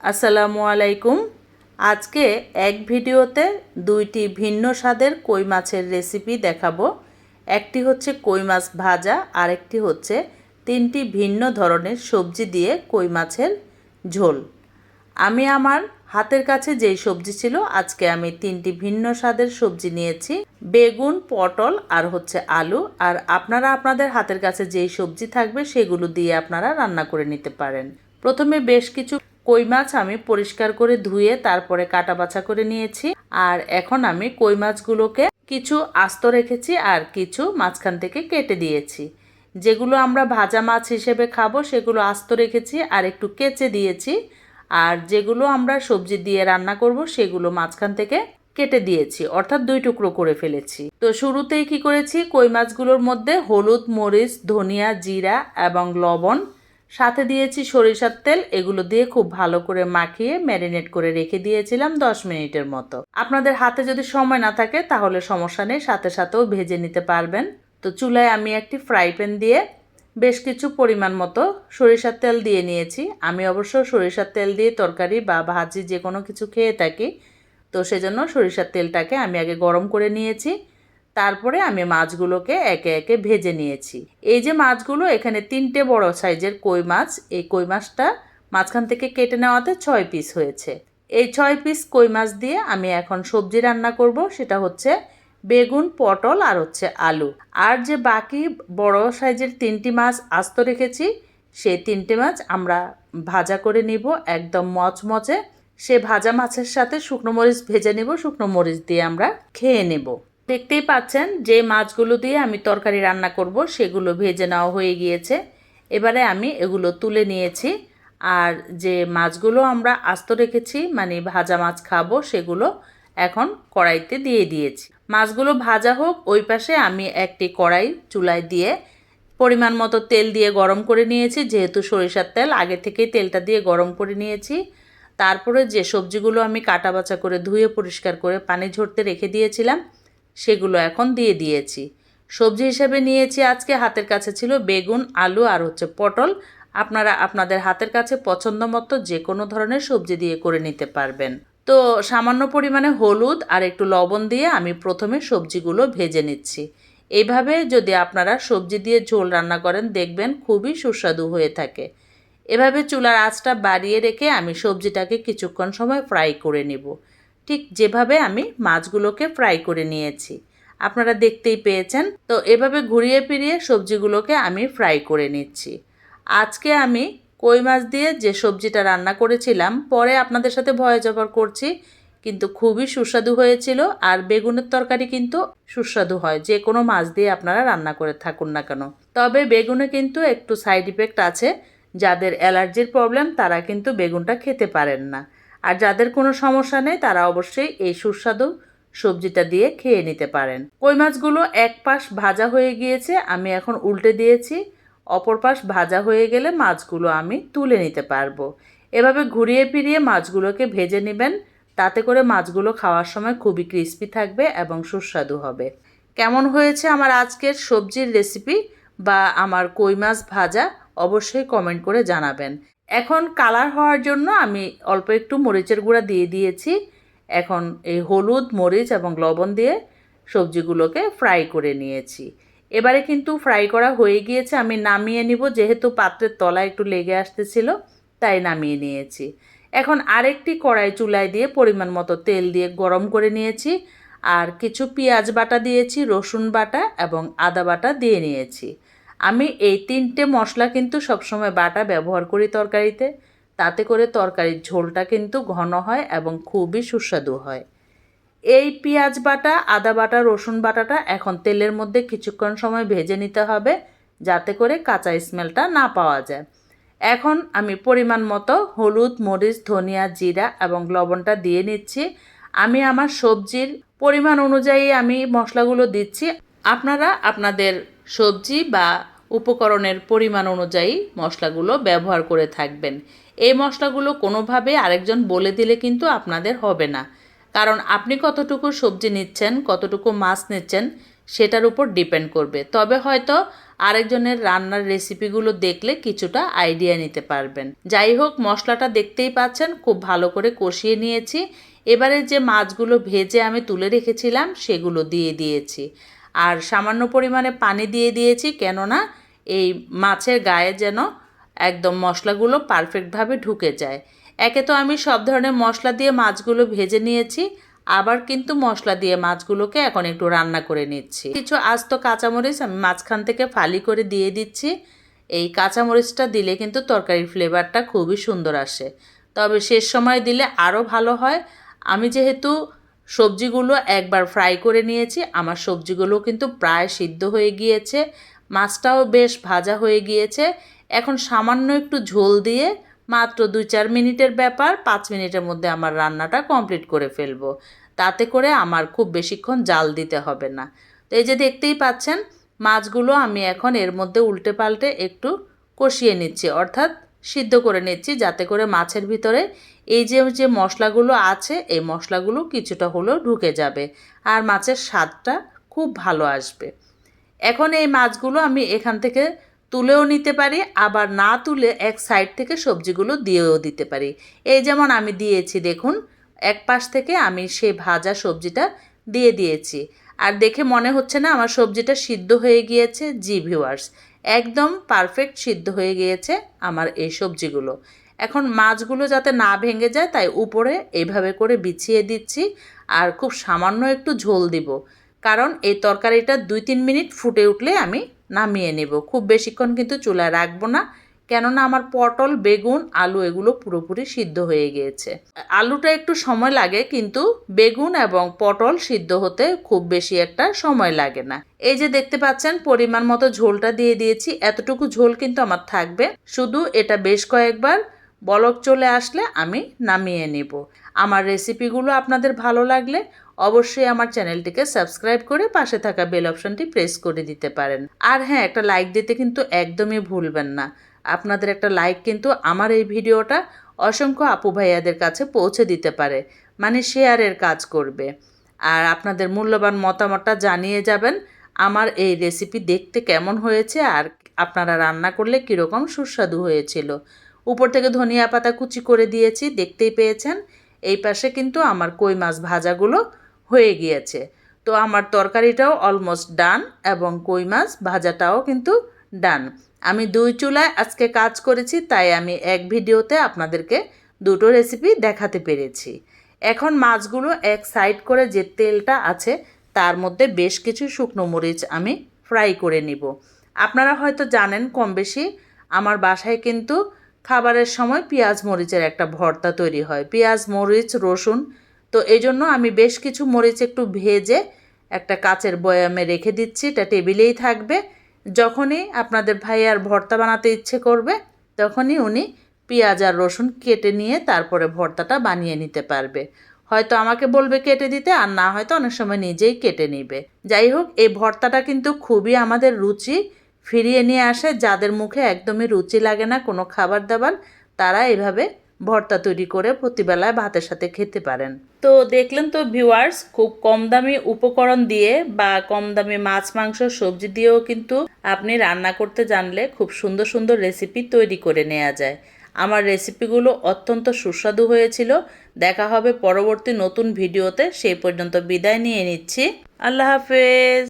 আসসালামু আলাইকুম। আজকে এক ভিডিওতে দুইটি ভিন্ন স্বাদের কই মাছের রেসিপি দেখাবো। একটি হচ্ছে কই মাছ ভাজা, আরেকটি হচ্ছে তিনটি ভিন্ন ধরনের সবজি দিয়ে কই মাছের ঝোল। আমি আমার হাতের কাছে যেই সবজি ছিল, আজকে আমি তিনটি ভিন্ন স্বাদের সবজি নিয়েছি। বেগুন, পটল আর হচ্ছে আলু। আর আপনারা আপনাদের হাতের কাছে যেই সবজি থাকবে, সেগুলো দিয়ে আপনারা রান্না করে নিতে পারেন। প্রথমে বেশ কিছু কই মাছ আমি পরিষ্কার করে ধুয়ে তারপরে কাটা বাছা করে নিয়েছি। আর এখন আমি কই মাছগুলোকে কিছু আস্ত রেখেছি আর কিছু মাঝখান থেকে কেটে দিয়েছি। যেগুলো আমরা ভাজা মাছ হিসেবে খাব সেগুলো আস্ত রেখেছি আর একটু কেচে দিয়েছি। আর যেগুলো আমরা সবজি দিয়ে রান্না করব সেগুলো মাঝখান থেকে কেটে দিয়েছি, অর্থাৎ দুই টুকরো করে ফেলেছি। তো শুরুতেই কি করেছি? কই মাছগুলোর মধ্যে হলুদ, মরিচ, ধনিয়া, জিরা এবং লবণ সাথে দিয়েছি সরিষার তেল, এগুলো দিয়ে খুব ভালো করে মাখিয়ে ম্যারিনেট করে রেখে দিয়েছিলাম দশ মিনিটের মতো। আপনাদের হাতে যদি সময় না থাকে, তাহলে সমস্যা নেই, সাথে সাথেও ভেজে নিতে পারবেন। তো চুলায় আমি একটি ফ্রাই প্যান দিয়ে বেশ কিছু পরিমাণ মতো সরিষার তেল দিয়ে নিয়েছি। আমি অবশ্য সরিষার তেল দিয়ে তরকারি বা ভাজি যে কোনো কিছু খেয়ে থাকি, তো সেজন্য সরিষার তেলটাকে আমি আগে গরম করে নিয়েছি। তারপরে আমি মাছগুলোকে একে একে ভেজে নিয়েছি। এই যে মাছগুলো, এখানে তিনটে বড় সাইজের কই মাছ, এই কই মাছটা মাঝখান থেকে কেটে নেওয়াতে ছয় পিস হয়েছে। এই ছয় পিস কই মাছ দিয়ে আমি এখন সবজি রান্না করব, সেটা হচ্ছে বেগুন, পটল আর হচ্ছে আলু। আর যে বাকি বড় সাইজের তিনটি মাছ আস্ত রেখেছি, সেই তিনটে মাছ আমরা ভাজা করে নিব একদম মচমচে। সে ভাজা মাছের সাথে শুকনো মরিচ ভেজে নেব, শুকনো মরিচ দিয়ে আমরা খেয়ে নেব। দেখতেই পাচ্ছেন যে মাছগুলো দিয়ে আমি তরকারি রান্না করব, সেগুলো ভেজে নেওয়া হয়ে গিয়েছে। এবারে আমি এগুলো তুলে নিয়েছি। আর যে মাছগুলো আমরা আস্ত রেখেছি মানে ভাজা মাছ খাব, সেগুলো এখন কড়াইতে দিয়ে দিয়েছি। মাছগুলো ভাজা হোক, ওই পাশে আমি একটি কড়াই চুলায় দিয়ে পরিমাণ মতো তেল দিয়ে গরম করে নিয়েছি। যেহেতু সরিষার তেল, আগে থেকেই তেলটা দিয়ে গরম করে নিয়েছি। তারপরে যে সবজিগুলো আমি কাটা বাছা করে ধুয়ে পরিষ্কার করে পানি ঝরতে রেখে দিয়েছিলাম সেগুলো এখন দিয়ে দিয়েছি। সবজি হিসেবে নিয়েছি আজকে হাতের কাছে ছিল বেগুন, আলু আর হচ্ছে পটল। আপনারা আপনাদের হাতের কাছে পছন্দ মতো যে কোনো ধরনের সবজি দিয়ে করে নিতে পারবেন। তো সামান্য পরিমাণে হলুদ আর একটু লবণ দিয়ে আমি প্রথমে সবজিগুলো ভেজে নিচ্ছি। এইভাবে যদি আপনারা সবজি দিয়ে ঝোল রান্না করেন, দেখবেন খুবই সুস্বাদু হয়ে থাকে। এভাবে চুলার আঁচটা বাড়িয়ে রেখে আমি সবজিটাকে কিছুক্ষণ সময় ফ্রাই করে নেব। ঠিক যেভাবে আমি মাছগুলোকে ফ্রাই করে নিয়েছি। আপনারা দেখতেই পেয়েছেন। তো এভাবে ঘুরিয়ে ফিরিয়ে সবজিগুলোকে আমি ফ্রাই করে নিচ্ছি। আজকে আমি কই মাছ দিয়ে যে সবজিটা রান্না করেছিলাম, পরে আপনাদের সাথে ভয়ে জবর করছি, কিন্তু খুবই সুস্বাদু হয়েছিল আর বেগুনের তরকারি কিন্তু সুস্বাদু হয়। যে কোনো মাছ দিয়ে আপনারা রান্না করে থাকুন না কেন। তবে বেগুনে কিন্তু একটু সাইড ইফেক্ট আছে, যাদের অ্যালার্জির প্রবলেম তারা কিন্তু বেগুনটা খেতে পারেন না। আর যাদের কোনো সমস্যা নেই, তারা অবশ্যই এই সুস্বাদু সবজিটা দিয়ে খেয়ে নিতে পারেন। কই মাছগুলো এক পাশ ভাজা হয়ে গিয়েছে, আমি এখন উল্টে দিয়েছি। অপর পাশ ভাজা হয়ে গেলে মাছগুলো আমি তুলে নিতে পারব। এভাবে ঘুরিয়ে ফিরিয়ে মাছগুলোকে ভেজে নেবেন। তাতে করে মাছগুলো খাওয়ার সময় খুবই ক্রিস্পি থাকবে এবং সুস্বাদু হবে। কেমন হয়েছে আমার আজকের সবজির রেসিপি বা আমার কই মাছ ভাজা, অবশ্যই কমেন্ট করে জানাবেন। এখন কালার হওয়ার জন্য আমি অল্প একটু মরিচের গুঁড়া দিয়ে দিয়েছি। এখন এই হলুদ, মরিচ এবং লবণ দিয়ে সবজিগুলোকে ফ্রাই করে নিয়েছি। এবারে কিন্তু ফ্রাই করা হয়ে গিয়েছে, আমি নামিয়ে নিব, যেহেতু পাত্রের তলা একটু লেগে আসতেছিল, তাই নামিয়ে নিয়েছি। এখন আরেকটি কড়াই চুলায় দিয়ে পরিমাণ মতো তেল দিয়ে গরম করে নিয়েছি, আর কিছু পেঁয়াজ বাটা দিয়েছি, রসুন বাটা এবং আদা বাটা দিয়ে নিয়েছি। আমি এই তিনটে মশলা কিন্তু সবসময় বাটা ব্যবহার করি তরকারিতে। তাতে করে তরকারির ঝোলটা কিন্তু ঘন হয় এবং খুবই সুস্বাদু হয়। এই পেঁয়াজ বাটা, আদা বাটা, রসুন বাটাটা এখন তেলের মধ্যে কিছুক্ষণ সময় ভেজে নিতে হবে যাতে করে কাঁচা স্মেলটা না পাওয়া যায়। এখন আমি পরিমাণ মতো হলুদ, মরিচ, ধনিয়া, জিরা এবং লবণটা দিয়ে নিচ্ছি। আমি আমার সবজির পরিমাণ অনুযায়ী আমি মশলাগুলো দিচ্ছি। আপনারা আপনাদের সবজি বা উপকরণের পরিমাণ অনুযায়ী মশলাগুলো ব্যবহার করে থাকবেন। এই মশলাগুলো কোনোভাবে আরেকজন বলে দিলে কিন্তু আপনাদের হবে না। কারণ আপনি কতটুকু সবজি নিচ্ছেন, কতটুকু মাছ নিচ্ছেন, সেটার উপর ডিপেন্ড করবে। তবে হয়তো আরেকজনের রান্নার রেসিপিগুলো দেখলে কিছুটা আইডিয়া নিতে পারবেন। যাই হোক, মশলাটা দেখতেই পাচ্ছেন, খুব ভালো করে কষিয়ে নিয়েছি। এবারে যে মাছগুলো ভেজে আমি তুলে রেখেছিলাম, সেগুলো দিয়ে দিয়েছি। আর সামান্য পরিমাণে পানি দিয়ে দিয়েছি, কেননা এই মাছের গায়ে যেন একদম মশলাগুলো পারফেক্টভাবে ঢুকে যায়। একে তো আমি সব ধরনের মশলা দিয়ে মাছগুলো ভেজে নিয়েছি, আবার কিন্তু মশলা দিয়ে মাছগুলোকে এখন একটু রান্না করে নিচ্ছি। কিছু আস্ত কাঁচামরিচ আমি মাঝখান থেকে ফালি করে দিয়ে দিচ্ছি। এই কাঁচামরিচটা দিলে কিন্তু তরকারির ফ্লেভারটা খুবই সুন্দর আসে। তবে শেষ সময় দিলে আরও ভালো হয়। আমি যেহেতু সবজিগুলো একবার ফ্রাই করে নিয়েছি। আমার সবজিগুলো কিন্তু প্রায় সিদ্ধ হয়ে গিয়েছে। মাছটাও বেশ ভাজা হয়ে গিয়েছে। এখন সামান্য একটু ঝোল দিয়ে মাত্র দুই চার মিনিটের ব্যাপার, পাঁচ মিনিটের মধ্যে আমার রান্নাটা কমপ্লিট করে ফেলব। তাতে করে আমার খুব বেশিক্ষণ জাল দিতে হবে না। তো এই যে দেখতেই পাচ্ছেন, মাছগুলো আমি এখন এর মধ্যে উল্টে পাল্টে একটু কষিয়ে নিচ্ছি। অর্থাৎ সিদ্ধ করে নিচ্ছি যাতে করে মাছের ভিতরে এই যে যে মশলাগুলো আছে, এই মশলাগুলো কিছুটা হলেও ঢুকে যাবে আর মাছের স্বাদটা খুব ভালো আসবে। এখন এই মাছগুলো আমি এখান থেকে তুলেও নিতে পারি, আবার না তুলে এক সাইড থেকে সবজিগুলো দিয়েও দিতে পারি। এই যেমন আমি দিয়েছি, দেখুন, এক পাশ থেকে আমি সেই ভাজা সবজিটা দিয়ে দিয়েছি। আর দেখে মনে হচ্ছে না আমার সবজিটা সিদ্ধ হয়ে গিয়েছে, জি ভিউয়ার্স। একদম পারফেক্ট সিদ্ধ হয়ে গিয়েছে আমার এই সবজিগুলো। এখন মাছগুলো যাতে না ভেঙে যায়, তাই উপরে এইভাবে করে বিছিয়ে দিচ্ছি আর খুব সামান্য একটু ঝোল দিব। কারণ এই তরকারিটা দুই তিন মিনিট ফুটে উঠলে আমি নামিয়ে নেব। খুব বেশিক্ষণ কিন্তু চুলায় রাখব না। কেননা আমার পটল, বেগুন, আলু এগুলো পুরোপুরি সিদ্ধ হয়ে গিয়েছে। আলুটা একটু সময় লাগে কিন্তু বেগুন এবং পটল সিদ্ধ হতে খুব বেশি একটা সময় লাগে না। এই যে দেখতে পাচ্ছেন, পরিমাণ মতো ঝোলটা দিয়ে দিয়েছি। এতটুকু ঝোল কিন্তু আমার থাকবে। শুধু এটা বেশ কয়েকবার বলক চলে আসলে আমি নামিয়ে নেব। আমার রেসিপিগুলো আপনাদের ভালো লাগলে অবশ্যই আমার চ্যানেলটিকে সাবস্ক্রাইব করে পাশে থাকা বেল অপশনটি প্রেস করে দিতে পারেন। আর হ্যাঁ একটা লাইক দিতে কিন্তু একদমই ভুলবেন না। আপনাদের একটা লাইক কিন্তু আমার এই ভিডিওটা অসংখ্য আপু ভাইয়াদের কাছে পৌঁছে দিতে পারে মানে শেয়ারের কাজ করবে। আর আপনাদের মূল্যবান মতামতটা জানিয়ে যাবেন, আমার এই রেসিপি দেখতে কেমন হয়েছে আর আপনারা রান্না করলে কীরকম সুস্বাদু হয়েছিল। উপর থেকে ধনিয়া পাতা কুচি করে দিয়েছি, দেখতেই পেয়েছেন? এই পাশে কিন্তু আমার কই মাছ ভাজাগুলো হয়ে গিয়েছে। তো আমার তরকারিটাও অলমোস্ট ডান এবং কই মাছ ভাজাটাও কিন্তু ডান আমি দুই চুলায় আজকে কাজ করেছি, তাই আমি এক ভিডিওতে আপনাদেরকে দুটো রেসিপি দেখাতে পেরেছি। এখন মাছগুলো এক সাইড করে যে তেলটা আছে, তার মধ্যে বেশ কিছু শুকনো মরিচ আমি ফ্রাই করে নিব। আপনারা হয়তো জানেন কম বেশি আমার বাসায় কিন্তু খাবারের সময় পেঁয়াজ মরিচের একটা ভর্তা তৈরি হয়। পেঁয়াজ, মরিচ, রসুন, তো এই জন্য আমি বেশ কিছু মরিচ একটু ভেজে একটা কাচের বয়ামে রেখে দিচ্ছি, এটা টেবিলেই থাকবে। যখনই আপনাদের ভাই আর ভর্তা বানাতে ইচ্ছে করবে, তখনই উনি পেঁয়াজ আর রসুন কেটে নিয়ে তারপরে ভর্তাটা বানিয়ে নিতে পারবে। হয়তো আমাকে বলবে কেটে দিতে, আর না হয়তো অনেক সময় নিজেই কেটে নিবে। যাই হোক, এই ভর্তাটা কিন্তু খুবই আমাদের রুচি, ফিরিয়ে নিয়ে আসে যাদের মুখে একদমই রুচি লাগে না কোনো খাবার দাবার, তারা এভাবে ভর্তা তৈরি করে প্রতিবেলায় ভাতের সাথে খেতে পারেন। তো দেখলেন তো ভিউয়ার্স খুব কম দামি উপকরণ দিয়ে বা কম দামি মাছ, মাংস, সবজি দিয়েও কিন্তু আপনি রান্না করতে জানলে খুব সুন্দর সুন্দর রেসিপি তৈরি করে নেওয়া যায়। আমার রেসিপিগুলো অত্যন্ত সুস্বাদু হয়েছিল। দেখা হবে পরবর্তী নতুন ভিডিওতে সেই পর্যন্ত বিদায় নিয়ে নিচ্ছি। আল্লাহ হাফেজ।